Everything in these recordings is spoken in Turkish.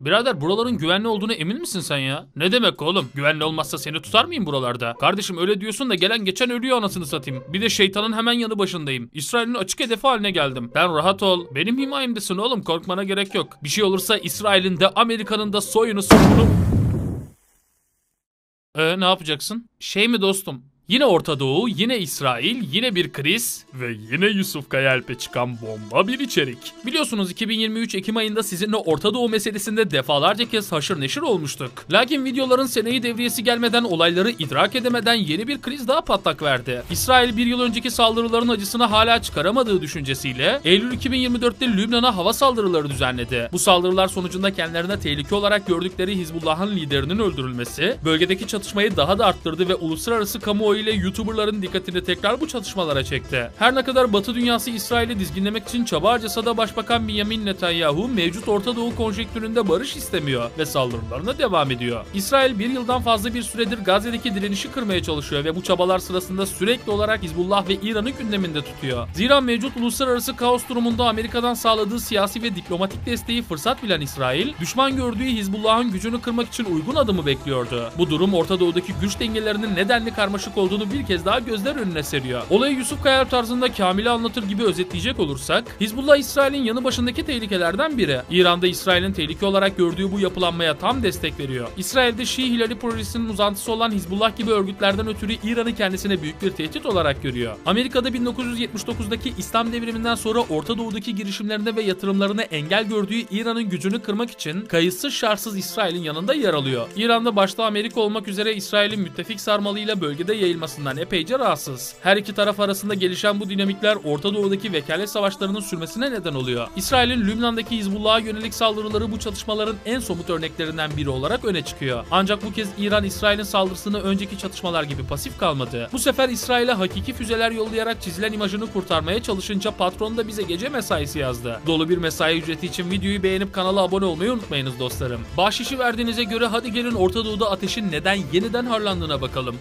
Birader buraların güvenli olduğunu emin misin sen ya? Ne demek oğlum? Güvenli olmazsa seni tutar mıyım buralarda? Kardeşim öyle diyorsun da gelen geçen ölüyor anasını satayım. Bir de şeytanın hemen yanı başındayım. İsrail'in açık hedefi haline geldim. Ben rahat ol. Benim himayemdesin oğlum korkmana gerek yok. Bir şey olursa İsrail'in de Amerika'nın da soyunu soyunu... Ee, ne yapacaksın? Şey mi dostum? Yine Orta Doğu, yine İsrail, yine bir kriz ve yine Yusuf Kayalp'e çıkan bomba bir içerik. Biliyorsunuz 2023 Ekim ayında sizinle Orta Doğu meselesinde defalarca kez haşır neşir olmuştuk. Lakin videoların seneyi devriyesi gelmeden olayları idrak edemeden yeni bir kriz daha patlak verdi. İsrail bir yıl önceki saldırıların acısını hala çıkaramadığı düşüncesiyle Eylül 2024'te Lübnan'a hava saldırıları düzenledi. Bu saldırılar sonucunda kendilerine tehlike olarak gördükleri Hizbullah'ın liderinin öldürülmesi, bölgedeki çatışmayı daha da arttırdı ve uluslararası kamuoyu ile YouTuber'ların dikkatini tekrar bu çatışmalara çekti. Her ne kadar Batı dünyası İsrail'i dizginlemek için çaba harcasa da Başbakan Benjamin Netanyahu mevcut Orta Doğu konjektüründe barış istemiyor ve saldırılarına devam ediyor. İsrail bir yıldan fazla bir süredir Gazze'deki direnişi kırmaya çalışıyor ve bu çabalar sırasında sürekli olarak Hizbullah ve İran'ı gündeminde tutuyor. Zira mevcut uluslararası kaos durumunda Amerika'dan sağladığı siyasi ve diplomatik desteği fırsat bilen İsrail, düşman gördüğü Hizbullah'ın gücünü kırmak için uygun adımı bekliyordu. Bu durum Orta Doğu'daki güç dengelerinin nedenli karmaşık olduğunu bir kez daha gözler önüne seriyor. Olayı Yusuf Kayar tarzında Kamil'i anlatır gibi özetleyecek olursak, Hizbullah İsrail'in yanı başındaki tehlikelerden biri. İran'da İsrail'in tehlike olarak gördüğü bu yapılanmaya tam destek veriyor. İsrail'de Şii Hilali projesinin uzantısı olan Hizbullah gibi örgütlerden ötürü İran'ı kendisine büyük bir tehdit olarak görüyor. Amerika'da 1979'daki İslam devriminden sonra Orta Doğu'daki girişimlerine ve yatırımlarına engel gördüğü İran'ın gücünü kırmak için kayıtsız şartsız İsrail'in yanında yer alıyor. İran'da başta Amerika olmak üzere İsrail'in müttefik sarmalıyla bölgede yayılmasından epeyce rahatsız. Her iki taraf arasında gelişen bu dinamikler Orta Doğu'daki vekalet savaşlarının sürmesine neden oluyor. İsrail'in Lübnan'daki Hizbullah'a yönelik saldırıları bu çatışmaların en somut örneklerinden biri olarak öne çıkıyor. Ancak bu kez İran İsrail'in saldırısını önceki çatışmalar gibi pasif kalmadı. Bu sefer İsrail'e hakiki füzeler yollayarak çizilen imajını kurtarmaya çalışınca patron da bize gece mesaisi yazdı. Dolu bir mesai ücreti için videoyu beğenip kanala abone olmayı unutmayınız dostlarım. Bahşişi verdiğinize göre hadi gelin Orta Doğu'da ateşin neden yeniden harlandığına bakalım.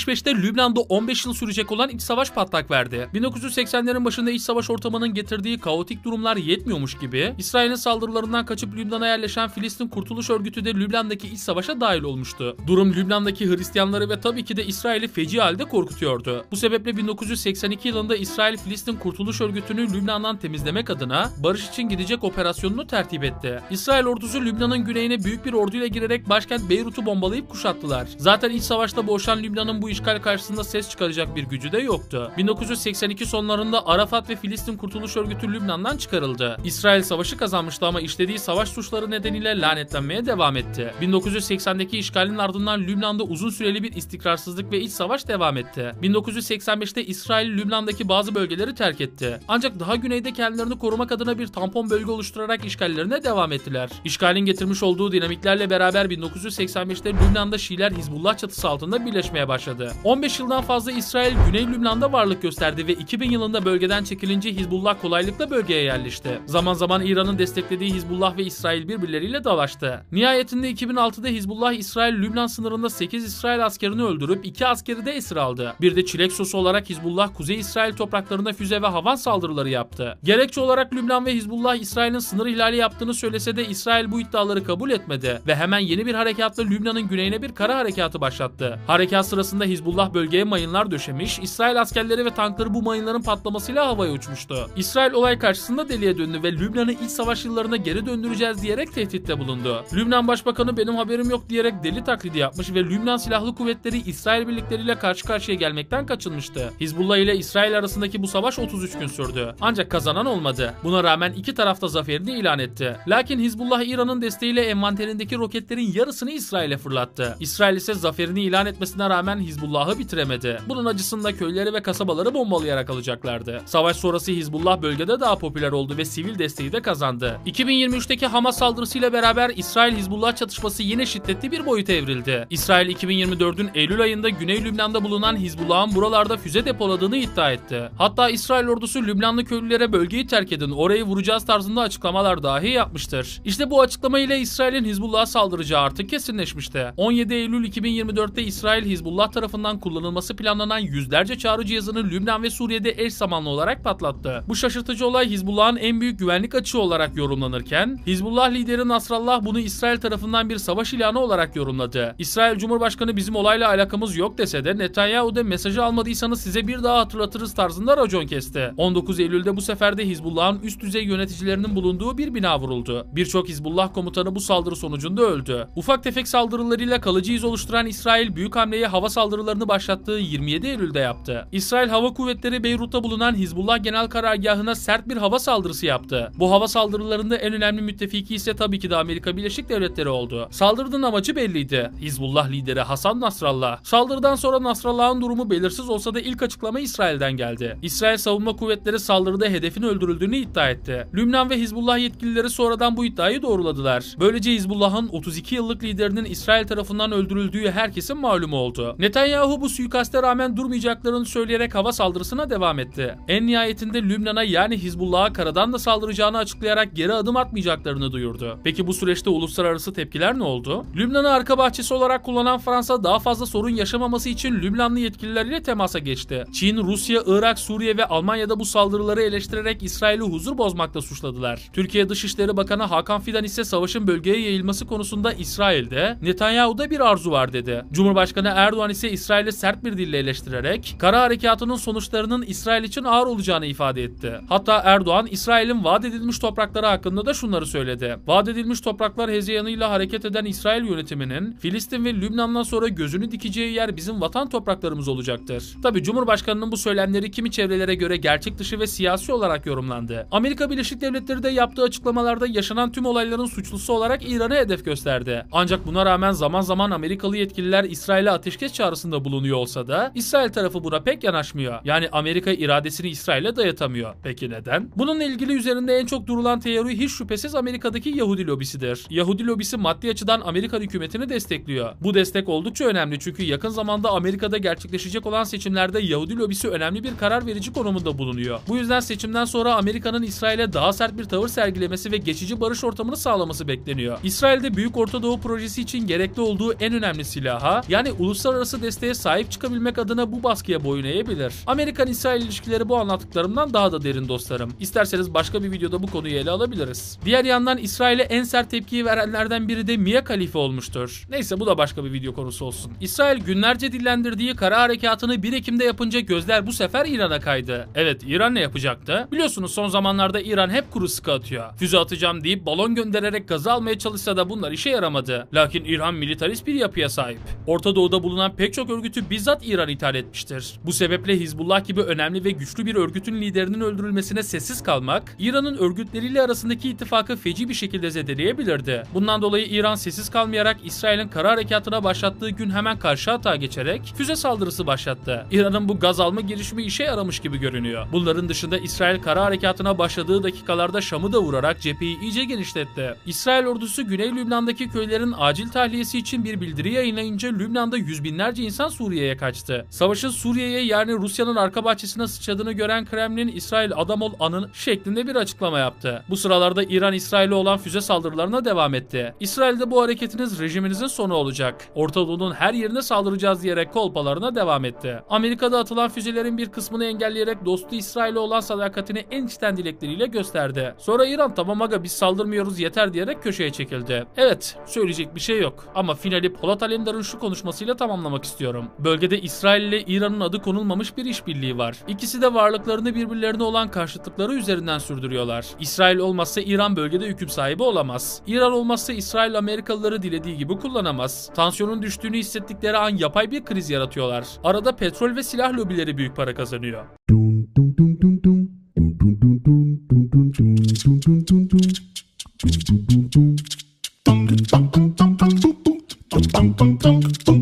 1975'te Lübnan'da 15 yıl sürecek olan iç savaş patlak verdi. 1980'lerin başında iç savaş ortamının getirdiği kaotik durumlar yetmiyormuş gibi İsrail'in saldırılarından kaçıp Lübnan'a yerleşen Filistin Kurtuluş Örgütü de Lübnan'daki iç savaşa dahil olmuştu. Durum Lübnan'daki Hristiyanları ve tabii ki de İsrail'i feci halde korkutuyordu. Bu sebeple 1982 yılında İsrail Filistin Kurtuluş Örgütü'nü Lübnan'dan temizlemek adına barış için gidecek operasyonunu tertip etti. İsrail ordusu Lübnan'ın güneyine büyük bir orduyla girerek başkent Beyrut'u bombalayıp kuşattılar. Zaten iç savaşta boğuşan Lübnan'ın bu işgal karşısında ses çıkaracak bir gücü de yoktu. 1982 sonlarında Arafat ve Filistin Kurtuluş Örgütü Lübnan'dan çıkarıldı. İsrail savaşı kazanmıştı ama işlediği savaş suçları nedeniyle lanetlenmeye devam etti. 1980'deki işgalin ardından Lübnan'da uzun süreli bir istikrarsızlık ve iç savaş devam etti. 1985'te İsrail Lübnan'daki bazı bölgeleri terk etti. Ancak daha güneyde kendilerini korumak adına bir tampon bölge oluşturarak işgallerine devam ettiler. İşgalin getirmiş olduğu dinamiklerle beraber 1985'te Lübnan'da Şiiler Hizbullah çatısı altında birleşmeye başladı. 15 yıldan fazla İsrail Güney Lübnan'da varlık gösterdi ve 2000 yılında bölgeden çekilince Hizbullah kolaylıkla bölgeye yerleşti. Zaman zaman İran'ın desteklediği Hizbullah ve İsrail birbirleriyle dalaştı. Nihayetinde 2006'da Hizbullah İsrail Lübnan sınırında 8 İsrail askerini öldürüp 2 askeri de esir aldı. Bir de çilek sosu olarak Hizbullah Kuzey İsrail topraklarına füze ve havan saldırıları yaptı. Gerekçe olarak Lübnan ve Hizbullah İsrail'in sınır ihlali yaptığını söylese de İsrail bu iddiaları kabul etmedi ve hemen yeni bir harekatla Lübnan'ın güneyine bir kara harekatı başlattı. Harekat sırasında Hizbullah bölgeye mayınlar döşemiş, İsrail askerleri ve tankları bu mayınların patlamasıyla havaya uçmuştu. İsrail olay karşısında deliye döndü ve Lübnan'ı iç savaş yıllarına geri döndüreceğiz diyerek tehditte bulundu. Lübnan Başbakanı benim haberim yok diyerek deli taklidi yapmış ve Lübnan Silahlı Kuvvetleri İsrail birlikleriyle karşı karşıya gelmekten kaçınmıştı. Hizbullah ile İsrail arasındaki bu savaş 33 gün sürdü. Ancak kazanan olmadı. Buna rağmen iki taraf da zaferini ilan etti. Lakin Hizbullah İran'ın desteğiyle envanterindeki roketlerin yarısını İsrail'e fırlattı. İsrail ise zaferini ilan etmesine rağmen Hizbullah'ı bitiremedi. Bunun acısında köyleri ve kasabaları bombalayarak alacaklardı. Savaş sonrası Hizbullah bölgede daha popüler oldu ve sivil desteği de kazandı. 2023'teki Hamas saldırısıyla beraber İsrail-Hizbullah çatışması yine şiddetli bir boyuta evrildi. İsrail 2024'ün Eylül ayında Güney Lübnan'da bulunan Hizbullah'ın buralarda füze depoladığını iddia etti. Hatta İsrail ordusu Lübnanlı köylülere bölgeyi terk edin, orayı vuracağız tarzında açıklamalar dahi yapmıştır. İşte bu açıklama ile İsrail'in Hizbullah'a saldıracağı artık kesinleşmişti. 17 Eylül 2024'te İsrail Hizbullah tarafından tarafından kullanılması planlanan yüzlerce çağrı cihazını Lübnan ve Suriye'de eş zamanlı olarak patlattı. Bu şaşırtıcı olay Hizbullah'ın en büyük güvenlik açığı olarak yorumlanırken, Hizbullah lideri Nasrallah bunu İsrail tarafından bir savaş ilanı olarak yorumladı. İsrail Cumhurbaşkanı bizim olayla alakamız yok dese de Netanyahu mesajı almadıysanız size bir daha hatırlatırız tarzında racon kesti. 19 Eylül'de bu sefer de Hizbullah'ın üst düzey yöneticilerinin bulunduğu bir bina vuruldu. Birçok Hizbullah komutanı bu saldırı sonucunda öldü. Ufak tefek saldırılarıyla kalıcı iz oluşturan İsrail büyük hamleye hava saldırı saldırılarını başlattığı 27 Eylül'de yaptı. İsrail Hava Kuvvetleri Beyrut'ta bulunan Hizbullah Genel Karargahı'na sert bir hava saldırısı yaptı. Bu hava saldırılarında en önemli müttefiki ise tabii ki de Amerika Birleşik Devletleri oldu. Saldırının amacı belliydi. Hizbullah lideri Hasan Nasrallah. Saldırıdan sonra Nasrallah'ın durumu belirsiz olsa da ilk açıklama İsrail'den geldi. İsrail Savunma Kuvvetleri saldırıda hedefin öldürüldüğünü iddia etti. Lübnan ve Hizbullah yetkilileri sonradan bu iddiayı doğruladılar. Böylece Hizbullah'ın 32 yıllık liderinin İsrail tarafından öldürüldüğü herkesin malumu oldu. Netanyahu Netanyahu bu suikaste rağmen durmayacaklarını söyleyerek hava saldırısına devam etti. En nihayetinde Lübnan'a yani Hizbullah'a karadan da saldıracağını açıklayarak geri adım atmayacaklarını duyurdu. Peki bu süreçte uluslararası tepkiler ne oldu? Lübnan'ı arka bahçesi olarak kullanan Fransa daha fazla sorun yaşamaması için Lübnanlı yetkililerle temasa geçti. Çin, Rusya, Irak, Suriye ve Almanya'da bu saldırıları eleştirerek İsrail'i huzur bozmakla suçladılar. Türkiye Dışişleri Bakanı Hakan Fidan ise savaşın bölgeye yayılması konusunda İsrail'de, Netanyahu'da bir arzu var dedi. Cumhurbaşkanı Erdoğan ise İsrail'i sert bir dille eleştirerek kara harekatının sonuçlarının İsrail için ağır olacağını ifade etti. Hatta Erdoğan İsrail'in vaat edilmiş toprakları hakkında da şunları söyledi. Vaat edilmiş topraklar hezeyanıyla hareket eden İsrail yönetiminin Filistin ve Lübnan'dan sonra gözünü dikeceği yer bizim vatan topraklarımız olacaktır. Tabi Cumhurbaşkanı'nın bu söylemleri kimi çevrelere göre gerçek dışı ve siyasi olarak yorumlandı. Amerika Birleşik Devletleri de yaptığı açıklamalarda yaşanan tüm olayların suçlusu olarak İran'ı hedef gösterdi. Ancak buna rağmen zaman zaman Amerikalı yetkililer İsrail'e ateşkes çağrısı açıklamasında bulunuyor olsa da İsrail tarafı buna pek yanaşmıyor. Yani Amerika iradesini İsrail'e dayatamıyor. Peki neden? Bununla ilgili üzerinde en çok durulan teori hiç şüphesiz Amerika'daki Yahudi lobisidir. Yahudi lobisi maddi açıdan Amerika hükümetini destekliyor. Bu destek oldukça önemli çünkü yakın zamanda Amerika'da gerçekleşecek olan seçimlerde Yahudi lobisi önemli bir karar verici konumunda bulunuyor. Bu yüzden seçimden sonra Amerika'nın İsrail'e daha sert bir tavır sergilemesi ve geçici barış ortamını sağlaması bekleniyor. İsrail'de Büyük Orta Doğu projesi için gerekli olduğu en önemli silaha yani uluslararası destek desteğe sahip çıkabilmek adına bu baskıya boyun eğebilir. Amerikan-İsrail ilişkileri bu anlattıklarımdan daha da derin dostlarım. İsterseniz başka bir videoda bu konuyu ele alabiliriz. Diğer yandan İsrail'e en sert tepkiyi verenlerden biri de Mia Khalife olmuştur. Neyse bu da başka bir video konusu olsun. İsrail günlerce dillendirdiği kara harekatını 1 Ekim'de yapınca gözler bu sefer İran'a kaydı. Evet İran ne yapacaktı? Biliyorsunuz son zamanlarda İran hep kuru sıkı atıyor. Füze atacağım deyip balon göndererek gazı almaya çalışsa da bunlar işe yaramadı. Lakin İran militarist bir yapıya sahip. Orta Doğu'da bulunan pek çok birçok örgütü bizzat İran ithal etmiştir. Bu sebeple Hizbullah gibi önemli ve güçlü bir örgütün liderinin öldürülmesine sessiz kalmak, İran'ın örgütleriyle arasındaki ittifakı feci bir şekilde zedeleyebilirdi. Bundan dolayı İran sessiz kalmayarak İsrail'in kara harekatına başlattığı gün hemen karşı atağa geçerek füze saldırısı başlattı. İran'ın bu gaz alma girişimi işe yaramış gibi görünüyor. Bunların dışında İsrail kara harekatına başladığı dakikalarda Şam'ı da vurarak cepheyi iyice genişletti. İsrail ordusu Güney Lübnan'daki köylerin acil tahliyesi için bir bildiri yayınlayınca Lübnan'da yüz binlerce insan Suriye'ye kaçtı. Savaşın Suriye'ye yani Rusya'nın arka bahçesine sıçradığını gören Kremlin İsrail adam ol anın şeklinde bir açıklama yaptı. Bu sıralarda İran İsrail'e olan füze saldırılarına devam etti. İsrail'de bu hareketiniz rejiminizin sonu olacak. Orta her yerine saldıracağız diyerek kolpalarına devam etti. Amerika'da atılan füzelerin bir kısmını engelleyerek dostu İsrail'e olan sadakatini en içten dilekleriyle gösterdi. Sonra İran tamam aga biz saldırmıyoruz yeter diyerek köşeye çekildi. Evet söyleyecek bir şey yok ama finali Polat Alemdar'ın şu konuşmasıyla tamamlamak istiyorum istiyorum. Bölgede İsrail ile İran'ın adı konulmamış bir işbirliği var. İkisi de varlıklarını birbirlerine olan karşıtlıkları üzerinden sürdürüyorlar. İsrail olmazsa İran bölgede hüküm sahibi olamaz. İran olmazsa İsrail Amerikalıları dilediği gibi kullanamaz. Tansiyonun düştüğünü hissettikleri an yapay bir kriz yaratıyorlar. Arada petrol ve silah lobileri büyük para kazanıyor. Dum dum dum dum dum dum dum dum dum dum dum dum dum